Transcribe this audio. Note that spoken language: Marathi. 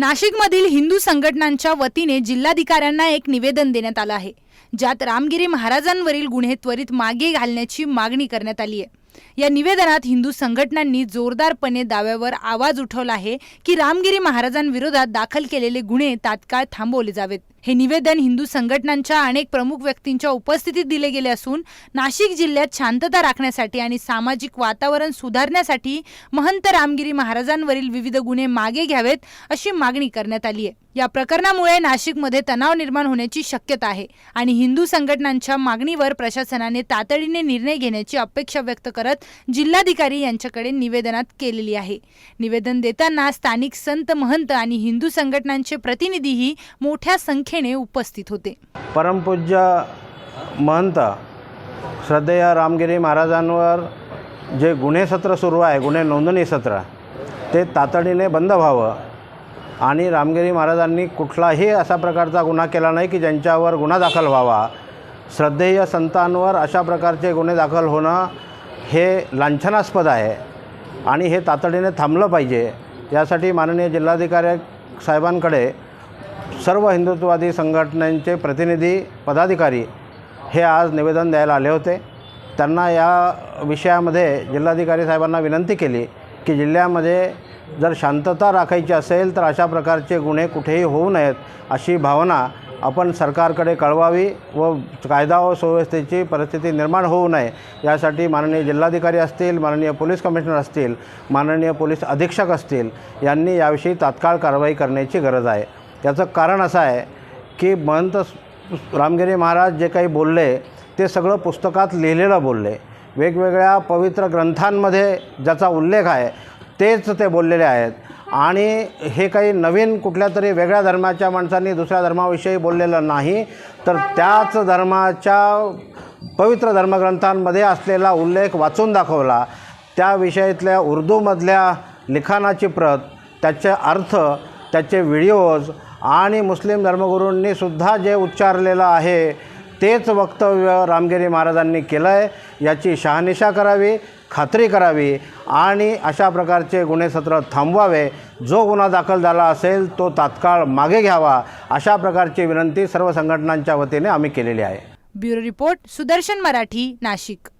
नाशिकमधील हिंदू संघटनांच्या वतीने जिल्हाधिकाऱ्यांना एक निवेदन देण्यात आलं आहे ज्यात रामगिरी महाराजांवरील गुन्हे त्वरित मागे घालण्याची मागणी करण्यात आली आहे. या निवेदनात हिंदू संघटनांनी जोरदारपणे दाव्यावर आवाज उठवला आहे की रामगिरी महाराजांविरोधात दाखल केलेले गुन्हे तात्काळ थांबवले जावेत. हे निवेदन हिंदू संघटनांच्या अनेक प्रमुख व्यक्तींच्या उपस्थितीत दिले गेले असून नाशिक जिल्ह्यात शांतता राखण्यासाठी आणि सामाजिक वातावरण सुधारण्यासाठी महंत रामगिरी महाराजांवरील विविध गुन्हे मागे घ्यावेत अशी मागणी करण्यात आली आहे. या प्रकरणामुळे नाशिकमध्ये तणाव निर्माण होण्याची शक्यता आहे आणि हिंदू संघटनांच्या मागणीवर प्रशासनाने तातडीने निर्णय घेण्याची अपेक्षा व्यक्त करत जिल्हाधिकारी यांच्याकडे निवेदनात केलेली आहे. निवेदन देताना स्थानिक संत महंत आणि हिंदू संघटनांचे प्रतिनिधीही मोठ्या संख्येने उपस्थित होते. परमपूज्य महंत श्रद्धेय रामगिरी महाराजांवर जे गुन्हे सत्र सुरू आहे गुन्हे नोंदणी सत्र ते तातडीने बंद व्हावं आणि रामगिरी महाराजांनी कुठलाही असा प्रकारचा गुन्हा केला नाही की ज्यांच्यावर गुन्हा दाखल व्हावा. श्रद्धेय संतांवर अशा प्रकारचे गुन्हे दाखल होणं हे लांछनास्पद आहे आणि हे तातडीने थांबलं पाहिजे. यासाठी माननीय जिल्हाधिकारी साहेबांकडे सर्व हिंदुत्ववादी संघटनांचे प्रतिनिधी पदाधिकारी हे आज निवेदन द्यायला आले होते. त्यांना या विषयामध्ये जिल्हाधिकारी साहेबांना विनंती केली की जिल्ह्यामध्ये जर शांतता राखायची असेल तर अशा प्रकारचे गुन्हे कुठेही होऊ नयेत अशी भावना आपण सरकारकडे कळवावी व कायदा व सुव्यवस्थेची परिस्थिती निर्माण होऊ नये. यासाठी माननीय जिल्हाधिकारी असतील माननीय पोलीस कमिशनर असतील माननीय पोलीस अधीक्षक असतील यांनी याविषयी तात्काळ कारवाई करण्याची गरज आहे. त्याचं कारण असं आहे की महंत रामगिरी महाराज जे काही बोलले ते सगळं पुस्तकात लिहिलेलं बोलले. वेगवेगळ्या पवित्र ग्रंथांमध्ये ज्याचा उल्लेख आहे तेच ते बोललेले आहेत. आणि हे काही नवीन कुठल्या तरी वेगळ्या धर्माच्या माणसांनी दुसऱ्या धर्माविषयी बोललेलं नाही तर त्याच धर्माच्या पवित्र धर्मग्रंथांमध्ये असलेला उल्लेख वाचून दाखवला. त्या विषयातल्या उर्दूमधल्या लिखाणाची प्रत त्याचे अर्थ त्याचे व्हिडिओज आणि मुस्लिम धर्मगुरूंनी सुद्धा जे उच्चारलेलं आहे तेच वक्तव्य रामगिरी महाराजांनी केलं आहे याची शहानिशा करावी खात्री करावी आणि अशा प्रकारचे गुन्हे सत्र थांबवावे. जो गुन्हा दाखल झाला असेल तो तात्काळ मागे घ्यावा. अशा प्रकारची विनंती सर्व संघटनांच्या वतीने आम्ही केलेली आहे. Bureau report Sudarshan Marathi Nashik.